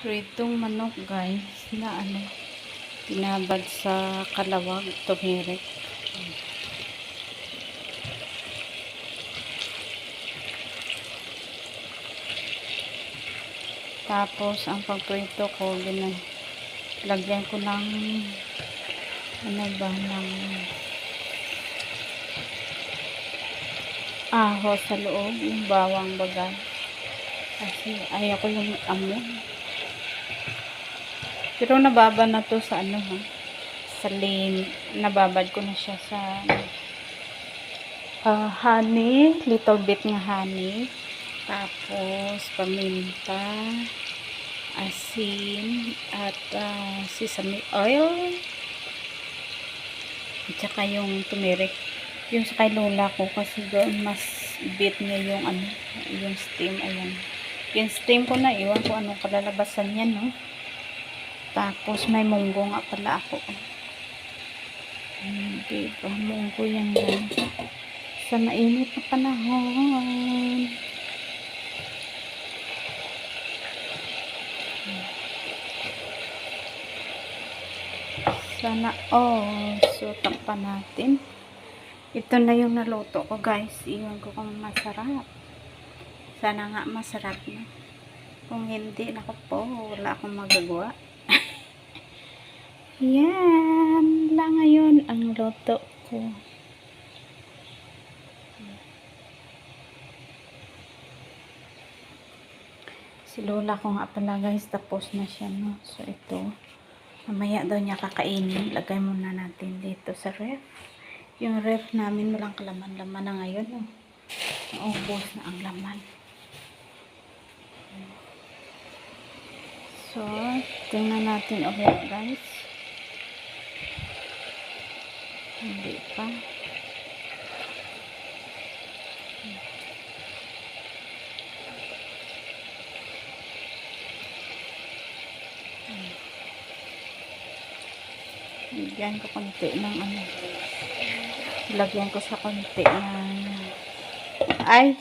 Pritong manok guys. Na ano tinabad sa kalawag tumirik. Tapos ang pagprito ko gina lagyan ko ng ano ba ng aho sa loob yung bawang bagay kasi ayoko yung amoy pero nababa na to sa ano ha. Sa lim. Nababad ko na siya sa ah, honey. Little bit nga honey. Tapos paminta. Asin. At ah, sesame oil. At saka yung turmeric. Yung sa kay lola ko kasi doon mas bit niya yung ano. Yung steam. Ayan. Yung steam ko na. Iwan ko anong kalalabasan yan no. Tapos may munggo nga pala ako. Hmm, diba? Munggo yan yan. Sa mainit na panahon. Sana all. So, takpan natin. Ito na yung naluto ko guys. Iwan ko kung masarap. Sana nga masarap na. Kung hindi, nako po, wala akong magagawa. Yan lang ngayon ang luto ko. Si Lola ko nga pala guys, tapos na siya no. So ito, mamaya daw niya kakainin. Lagay muna natin dito sa ref. Yung ref namin walang kalaman-laman na ngayon no. Naubos na ang laman. So, tingnan natin ulit guys. Hindi pa. Lagyan ko konti ng ano. Lagyan ko sa konti ng ay